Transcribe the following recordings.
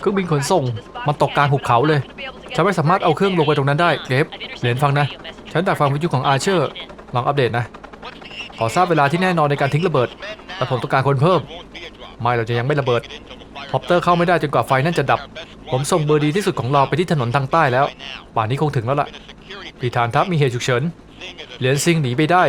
เครื่องบินขนส่งมันตกกลางหุบเขาเลย ฉันไม่สามารถเอาเครื่องลงไปตรงนั้นได้เกรฟเหรียญฟังนะ ฉันแต่ฟังวิทยุของอาเชอร์ ลองอัปเดตนะ ขอทราบเวลาที่แน่นอนในการทิ้งระเบิด แต่ผมต้องการคนเพิ่ม ไม่เราจะยังไม่ระเบิดฮอปเตอร์เข้าไม่ได้จนกว่าไฟนั่นจะดับ ผมส่งเบอร์ดีที่สุดของเราไปที่ถนนทางใต้แล้ว ป่านนี้คงถึงแล้วล่ะปีฐานทัพมีเหตุฉุกเฉิน เหรียญซิงหนีไปได้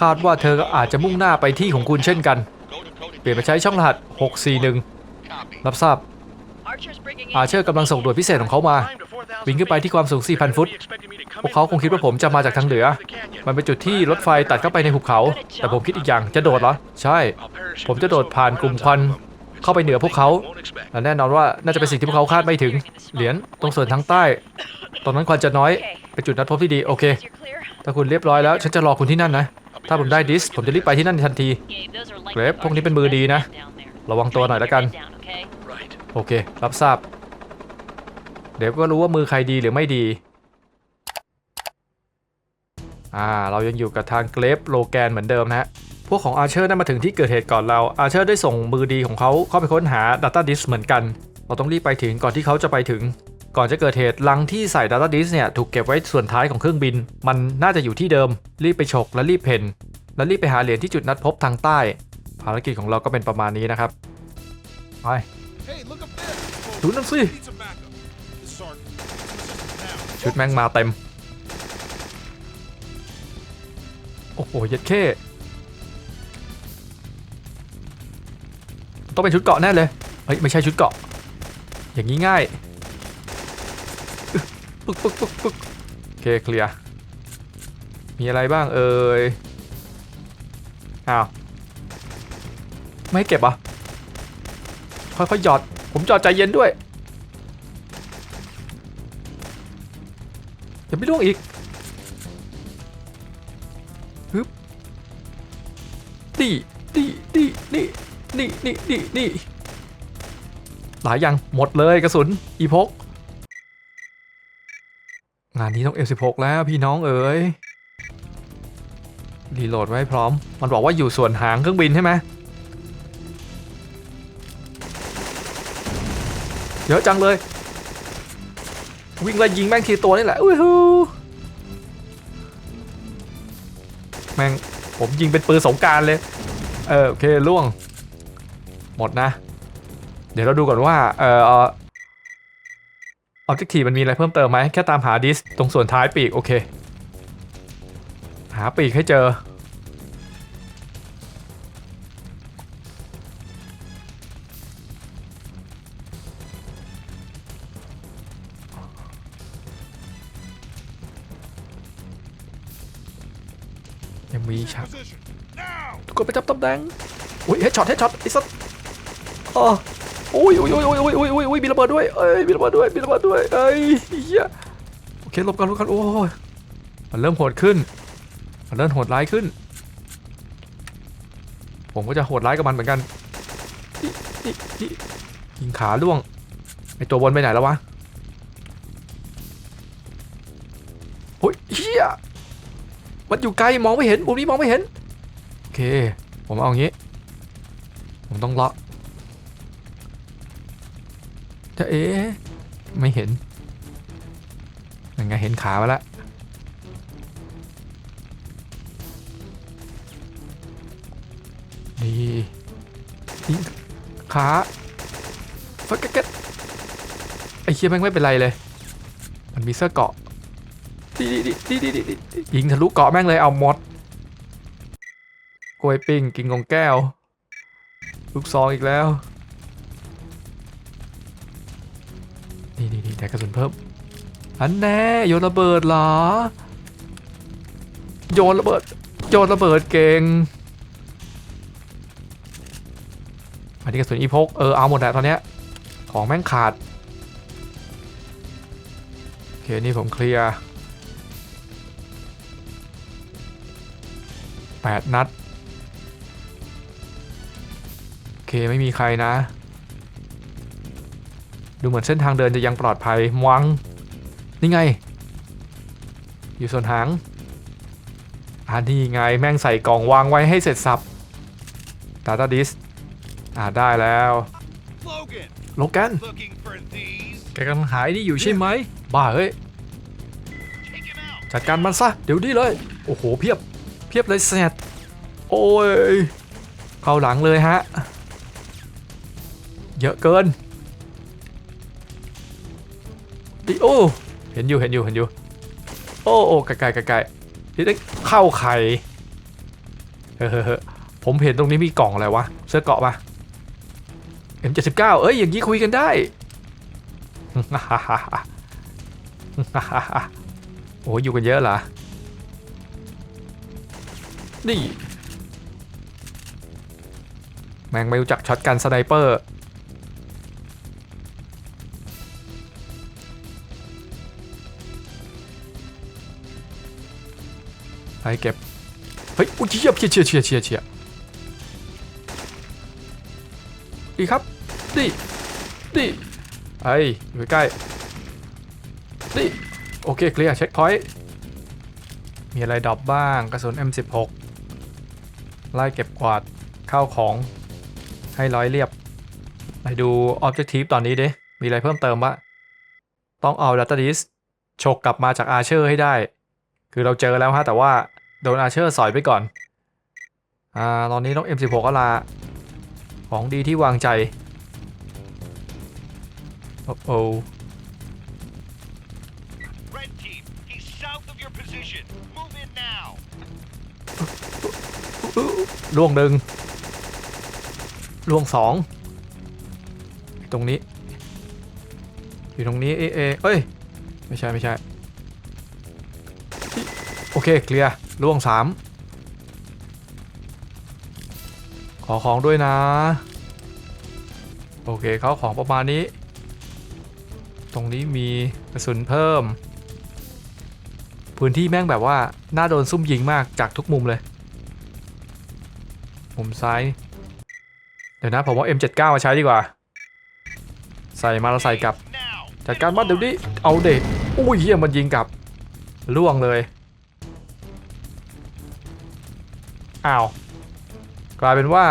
คาดว่าเธอก็อาจจะมุ่งหน้าไปที่ของคุณเช่นกัน เปลี่ยนไปใช้ช่องรหัส 641 รับทราบ อาเชอร์กำลังส่งด่วนพิเศษของเขามา วิ่งขึ้นไปที่ความสูง 4,000 ฟุต พวกเขาคงคิดว่าผมจะมาจากทางเหนือ มันเป็นจุดที่รถไฟตัดเข้าไปในหุบเขา แต่ผมคิดอีกอย่างจะโดดเหรอ ใช่ ผมจะโดดผ่านกลุ่มควันเข้าไปเหนือพวกเขาและแน่นอนว่าน่าจะเป็นสิ่งที่พวกเขาคาดไม่ถึง เหรียญตรงส่วนทางใต้ตรงนั้นควันจะน้อย เป็นจุดนัดพบที่ดี โอเค ถ้าคุณเรียบร้อยแล้วฉันจะรอคุณที่นั่นนะ ถ้าผมได้ดิส ผมจะรีบไปที่นั่นทันทีเกรฟพวกนี้เป็นมือดีนะ ระวังตัวหน่อยแล้วกัน โอเค รับทราบ เดี๋ยวก็รู้ว่ามือใครดีหรือไม่ดี อ่า เรายังอยู่กับทางเกรฟโลแกนเหมือนเดิมนะฮะ พวกของอาเชอร์ได้มาถึงที่เกิดเหตุก่อนเรา อาเชอร์ได้ส่งมือดีของเขาเข้าไปค้นหา Data Disk เหมือนกัน เราต้องรีบไปถึงก่อนที่เขาจะไปถึง ก่อนจะเกิดเหตุลังที่ใส่ Data Disk เนี่ยถูกเก็บไว้ส่วนท้ายของเครื่องบิน มันน่าจะอยู่ที่เดิม รีบไปฉกและรีบเพนและรีบไปหาเหรียญที่จุดนัดพบทางใต้ ภารกิจของเราก็เป็นประมาณนี้นะครับไป ดูนั่นสิ Need some backup. This sergeant. Now. ชุดแม่งมาเต็ม โอ้โหเย็ดเข้ต้องเป็นชุดเกราะแน่เลย เฮ้ย ไม่ใช่ชุดเกราะ อย่างนี้ง่ายอึ๊ะปึ๊กปึ๊กปึ๊กปึ๊กโอเค เคลียร์ มีอะไรบ้างเอ่ย อ้าว ไม่ให้เก็บเหรอะค่อยๆหยอด ผมจอดใจเย็นด้วยอย่าไม่ล่วงอีกฮึบนี่นี่นี่นี่นี่นี่นี่นี่หลายอย่างหมดเลยกระสุนอีพก งานนี้ต้อง F16 แล้วพี่น้องเอ๋ยรีโหลดไว้พร้อม มันบอกว่าอยู่ส่วนหางเครื่องบินใช่ไหม เยอะจังเลย วิ่งไล่ยิงแม่งทีตัวนี่แหละอุ้ยฮูแม่งผมยิงเป็นปืนสงกรารเลย เออโอเคล่วง หมดนะ เดี๋ยวเราดูก่อนว่า เอ่อออบเจกตีมันมีอะไรเพิ่มเติมไหมแค่ตามหาดิสตรงส่วนท้ายปีก โอเค หาปีกให้เจอ แดงอุ้ยเฮดช็อตเฮดช็อตไอ้สัสอ๋ออุ้ยอุ้ยอุ้ยอุ้ยอุ้ยอุ้ยอุ้ยมีระเบิดด้วยเอ้ยมีระเบิดด้วยมีระเบิดด้วยเอ้ยเฮียโอเคหลบกันหลบกันโอ้ยมันเริ่มโหดขึ้น มันเริ่มโหดร้ายขึ้น ผมก็จะโหดร้ายกับมันเหมือนกันยิงขาล่วงไอตัวบนไปไหนแล้ววะโอ้ยเฮียมันอยู่ไกลมองไม่เห็นมุมนี้มองไม่เห็น โอเค ผมเอาอางี้ ผมต้องเลาะจะเอ๊ะไม่เห็นยังไงเห็นขามาแล้วนี่ยิงขาฟักกะเก็ตไอ้เคียแม่งไม่เป็นไรเลย มันมีเสื้อเกาะดีดีดีดีดีดียิงทะลุเกาะแม่งเลยเอาหมด กล้วยปิ้งกินของแก้ว ลูกซองอีกแล้ว นี่นี่นี่แต่กระสุนเพิ่ม อันแน่โยนระเบิดเหรอ โยนระเบิด โยนระเบิดเก่งอันนี้กระสุนอีพกเออเอาหมดแหละตอนเนี้ยของแม่งขาด โอเค นี่ผมเคลียร์แปดนัด ไม่มีใครนะ ดูเหมือนเส้นทางเดินจะยังปลอดภัยมวังนี่ไง อยู่ส่วนหางอันนี้ไงแม่งใส่กล่องวางไว้ให้เสร็จสับ Data Disk อ่าได้แล้ว Logan, โลแกน looking for these? แกกำลังหายนี่อยู่ใช่ไหมบ้าเฮ้ย Take him out. จัดการมันซะ เดี๋ยวนี้เลย โอ้โห เพียบ เพียบเลยแซดโอ้ย เข้าหลังเลยฮะ เยอะเกินดิโอเห็นอยู่เห็นอยู่เห็นอยู่ โอ้โอ้ไกลไกลไกลไกลนี่ได้เข้าไข่เฮ้ยเฮ้ยเฮ้ยผมเห็นตรงนี้มีกล่องอะไรวะ เสื้อเกาะปะ M79 เอ้ย อย่างนี้คุยกันได้ โอ้ยอยู่กันเยอะเหรอ นี่ แม่งไม่รู้จักช็อตกันสไนเปอร์ ไปเก็บ เฮ้ยอุ้ยเชียบเชียเชียเชียเชียเชียดีครับนี่นี่ไอ้อยู่ใกล้ๆนี่โอเคเคลียร์เช็คพอยต์มีอะไรดรอปบ้างกระสุน M16 ไล่เก็บกวาดข้าวของให้ร้อยเรียบ ไปดู Objective ตอนนี้ดิมีอะไรเพิ่มเติมวะต้องเอา Data Disk ฉกกลับมาจาก Archer ให้ได้ คือเราเจอแล้วฮะแต่ว่า โดน Archer สอยไปก่อน อ่า ตอนนี้ต้อง M16 ก็ลา ของดีที่วางใจ โอ้โห Red team, he's south of your position. Move in now. ล่วงหนึ่งล่วงสอง ตรงนี้ อยู่ตรงนี้ เอเอเอ้ย ไม่ใช่ ไม่ใช่ โอเค เคลียร์ ล่วงสามขอของด้วยนะ โอเคเขาของประมาณนี้ ตรงนี้มีกระสุนเพิ่ม พื้นที่แม่งแบบว่า น่าโดนซุ่มยิงมากจากทุกมุมเลย มุมซ้าย เดี๋ยวนะผมว่า M79 มาใช้ดีกว่า ใส่มาแล้วใส่กลับ จัดการมันเดี๋ยวนี้ เอาเด็กอุ้ยเฮียมันยิงกลับล่วงเลย อ้าว กลายเป็นว่า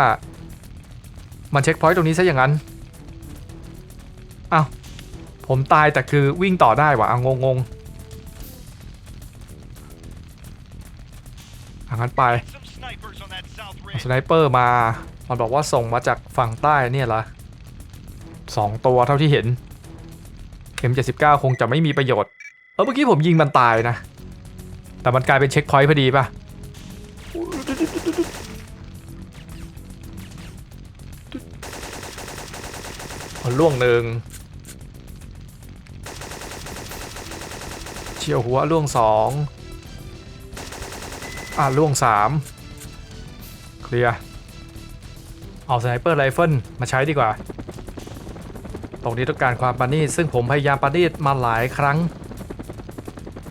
มันเช็คพอยต์ตรงนี้ซะอย่างนั้น อ้าว ผมตายแต่คือวิ่งต่อได้วะอะงงงๆอะงั้นไป Some snipers on that south เอา ridge. สไนเปอร์มา มันบอกว่าส่งมาจากฝั่งใต้เนี่ยเหรอสองตัวเท่าที่เห็น M79 คงจะไม่มีประโยชน์ เออเมื่อกี้ผมยิงมันตายนะ แต่มันกลายเป็นเช็คพอยต์พอดีป่ะ ล่วงหนึ่งเฉียวหัวล่วงสองอ่าล่วงสามเคลียร์เอาสไนเปอร์ไรเฟิลมาใช้ดีกว่า ตรงนี้ต้องการความประณีตซึ่งผมพยายามประณีตมาหลายครั้ง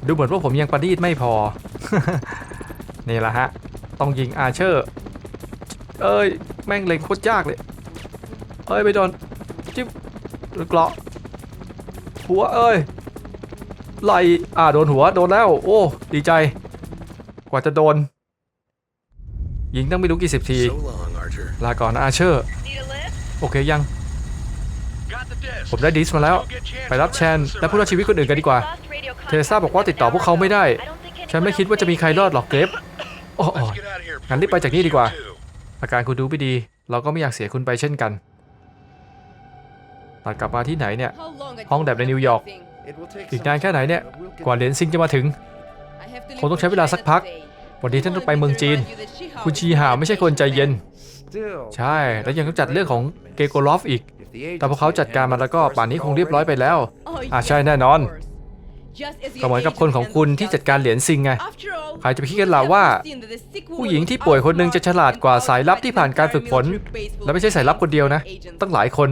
ดูเหมือนว่าผมยังประณีตไม่พอ นี่แหละฮะ ต้องยิงอาเชอร์ เอ้ย แม่งเล็งโคตรยากเลย เอ้ย ไปโดน จิ๊บหรือเกราะหัวเอ้ยไหลอ่าโดนหัวโดนแล้ว โอ้ ดีใจ กว่าจะโดน ยิงตั้งไม่รู้กี่สิบที So long, Archer. ลาก่อนนะอาเชอร์ Need a lift? โอเคยัง Got the disc. ผมได้ดิสมาแล้ว Go get Chance ไปรับ and the แช rest น of the และผู้รอดชีวิตคนอื่นกันดีกว่า Lost radio contact เทเรซ่าบอกว่าติดต่อพวกเขาไม่ได้ I don't think ฉันไม่ anyone คิดว่าจะมีใครรอดหรอกเกรฟโอ้โห Let's get out of here งั้น before รีบไป we จากนี่ lose ดีกว่า you too. อาการคุณดูไม่ดี เราก็ไม่อยากเสียคุณไปเช่นกัน ตัดกลับมาที่ไหนเนี่ย ห้องแดบในนิวยอร์ก อีกนานแค่ไหนเนี่ย กว่าเหรียญซิงจะมาถึง คงต้องใช้เวลาสักพัก วันนี้ท่านต้องไปเมืองจีน คุณชีหาไม่ใช่คนใจเย็น ใช่ แล้วยังต้องจัดเรื่องของเกโกลอฟอีก แต่พอเขาจัดการมันแล้วก็ป่านนี้คงเรียบร้อยไปแล้ว อะใช่แน่นอนก็เหมือนกับคนของคุณที่จัดการเหรียญซิงไง ใครจะไปคิดกันล่ะว่า ผู้หญิงที่ป่วยคนหนึ่งจะฉลาดกว่าสายลับที่ผ่านการฝึกฝน และไม่ใช่สายลับคนเดียวนะ ตั้งหลายคน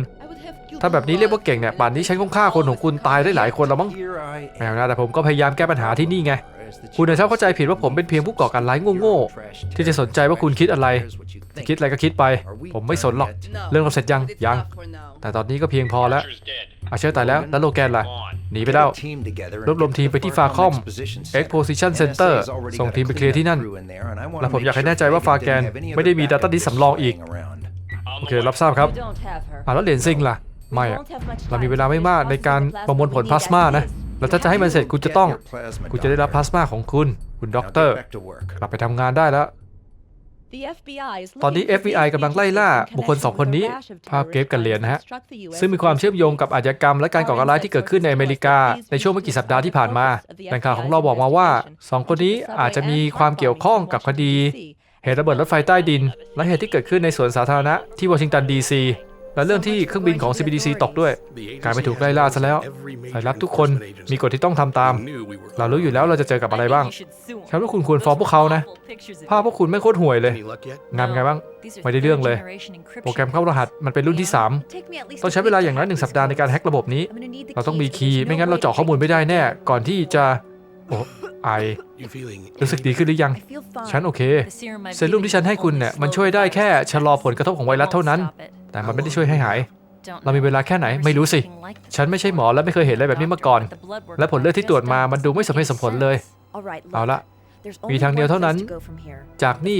ถ้าแบบนี้เรียกว่าเก่งเนี่ยป่านนี้ฉันคงฆ่าคนของคุณตายได้หลายคนแล้วมั้งแมวนะแต่ผมก็พยายามแก้ปัญหาที่นี่ไง คุณน่ะชอบเข้าใจผิดว่าผมเป็นเพียงผู้ก่อการร้ายโง่ๆที่จะสนใจว่าคุณคิดอะไร คิดอะไรก็คิดไป ผมไม่สนหรอก เรื่องเราเสร็จยังยัง แต่ตอนนี้ก็เพียงพอแล้วอาเชื่อตายแล้วแล้วโลแกนล่ะหนีไปแล้วรวบรวมทีมไปที่ฟาคอม Exposition Center ส่งทีมไปเคลียร์ที่นั่น และผมอยากให้แน่ใจว่าฟาแกน ไม่ได้มี Data Disk สำรองอีก โอเครับทราบครับอะแล้วเหรียญซิงล่ะ ไม่อะเรามีเวลาไม่มากในการประมวลผลพลาสมานะแล้วถ้าจะให้มันเสร็จคุณจะต้อง คุณจะได้รับพลาสมาของคุณ คุณด็อกเตอร์กลับไปทำงานได้แล้ว ตอนนี้ FBI กำลังไล่ล่า บุคคลสองคนนี้ ภาพเกฟกันเหรียญนะฮะ ซึ่งมีความเชื่อมโยงกับอาชญากรรมและการก่อการร้ายที่เกิดขึ้นในอเมริกา ในช่วงไม่กี่สัปดาห์ที่ผ่านมาแหล่งข่าวของเราบอกมาว่าสองคนนี้อาจจะมีความเกี่ยวข้องกับคดี เหตุระเบิดรถไฟใต้ดิน และเหตุที่เกิดขึ้นในสวนสาธารณะที่วอชิงตันดีซี และเรื่องที่เครื่องบินของ CBDC ตกด้วยกลายไปถูกไล่ล่าซะแล้วสายลับทุกคนมีกฎที่ต้องทำตาม เรารู้อยู่แล้วเราจะเจอกับอะไรบ้างฉันว่าคุณควรฟ้องพวกเขานะ ภาพพวกคุณไม่โคตรห่วยเลย งานไงบ้าง ไม่ได้เรื่องเลย โปรแกรมเข้ารหัสมันเป็นรุ่นที่ 3 ต้องใช้เวลาอย่างน้อยหนึ่งสัปดาห์ในการแฮ็กระบบนี้ เราต้องมีคีย์ ไม่งั้นเราเจาะข้อมูลไม่ได้แน่ ก่อนที่จะโอ้ไอรู้สึกดีขึ้นหรือยัง ฉันโอเค เซรุ่มที่ฉันให้คุณเนี่ยมันช่วยได้แค่ชะลอผลกระทบของไวรัสเท่านั้น แต่มันไม่ได้ช่วยให้หาย เรามีเวลาแค่ไหนไม่รู้สิ ฉันไม่ใช่หมอและไม่เคยเห็นอะไรแบบนี้มาก่อน และผลเลือดที่ตรวจมามันดูไม่สมเหตุสมผลเลย เอาละมีทางเดียวเท่านั้น จากนี่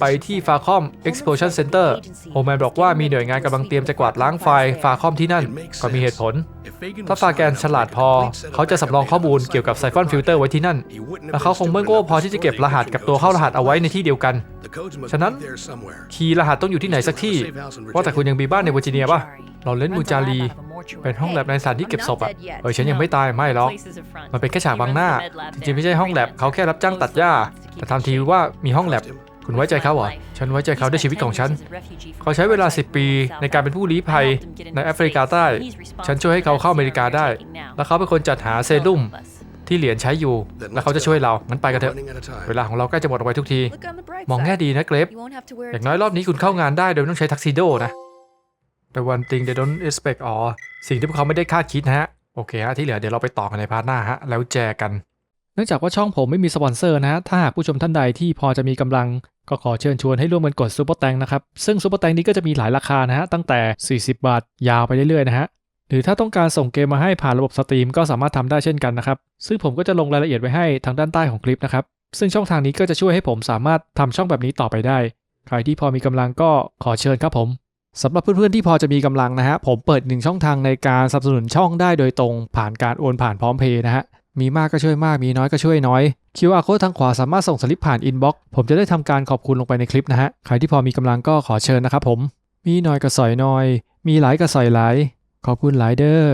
ไปที่ Falcom Explosion Center โฮแมนบอกว่ามีหน่วยงานกำลังเตรียมจะกวาดล้างไฟล์ Falcom ที่นั่น ก็มีเหตุผล ถ้าฟาแกนฉลาดพอ เขาจะสำรองข้อมูลเกี่ยวกับไซฟอนฟิลเตอร์ไว้ที่นั่น และเขาคงไม่โง่พอที่จะเก็บรหัสกับตัวเข้ารหัสเอาไว้ในที่เดียวกัน ฉะนั้นคีย์รหัสต้องอยู่ที่ไหนสักที่ ว่าแต่คุณยังมีบ้านในเวอร์จิเนียป่ะ เราเล่นมูจารี เป็นห้องแลบในสถานที่เก็บศพอะเออฉันยังไม่ตายไม่หรอก มันเป็นแค่ฉากบังหน้า จริงๆไม่ใช่ห้องแลบเขาแค่รับจ้างตัดหญ้า แต่ทำทีว่ามีห้องแลบคุณไว้ใจเขาเหรอ ฉันไว้ใจเขาด้วยชีวิตของฉัน เขาใช้เวลา 10 ปีในการเป็นผู้ลี้ภัยในแอฟริกาใต้ ฉันช่วยให้เขาเข้าอเมริกาได้ แล้วเขาเป็นคนจัดหาเซรุ่มที่เหรียญใช้อยู่ แล้วเขาจะช่วยเรา งั้นไปกันเถอะ เวลาของเราใกล้จะหมดออกไปทุกที มองแง่ดีนะเกรฟอย่างน้อยรอบนี้คุณเข้างานได้โดยไม่ต้องใช้ทักซิโดนะ แต่วันติง they don't expect อ๋อสิ่งที่พวกเขาไม่ได้คาดคิดนะฮะ โอเคฮะ ที่เหลือเดี๋ยวเราไปต่อกันในพาร์ทหน้าฮะ แล้วแจกัน เนื่องจากว่าช่องผมไม่มีสปอนเซอร์นะฮะ ถ้าหากผู้ชมท่านใดที่พอจะมีกำลังก็ขอเชิญชวนให้ร่วมกันกดซูเปอร์แตงนะครับ ซึ่งซูเปอร์แตงนี้ก็จะมีหลายราคานะฮะ ตั้งแต่ 40 บาทยาวไปเรื่อยๆนะฮะ หรือถ้าต้องการส่งเกมมาให้ผ่านระบบสตรีมก็สามารถทำได้เช่นกันนะครับ ซึ่งผมก็จะลงรายละเอียดไว้ให้ทางด้านใต้ของคลิปนะครับ ซึ่งช่องทางนี้ก็จะช่วยให้ผมสามารถทำช่องแบบนี้ต่อไปได้ ใครที่พอมีกำลังก็ขอเชิญครับผมสำหรับเพื่อนๆที่พอจะมีกำลังนะฮะ ผมเปิดหนึ่งช่องทางในการสนับสนุนช่องได้โดยตรงผ่านการโอนผ่านพร้อมเพย์นะฮะ มีมากก็ช่วยมากมีน้อยก็ช่วยน้อย QR code ทางขวาสามารถส่งสลิปผ่านอินบ็อกซ์ผมจะได้ทำการขอบคุณลงไปในคลิปนะฮะ ใครที่พอมีกำลังก็ขอเชิญนะครับผม มีน้อยก็สอยน้อย มีหลายก็สอยหลาย ขอบคุณหลายเด้อ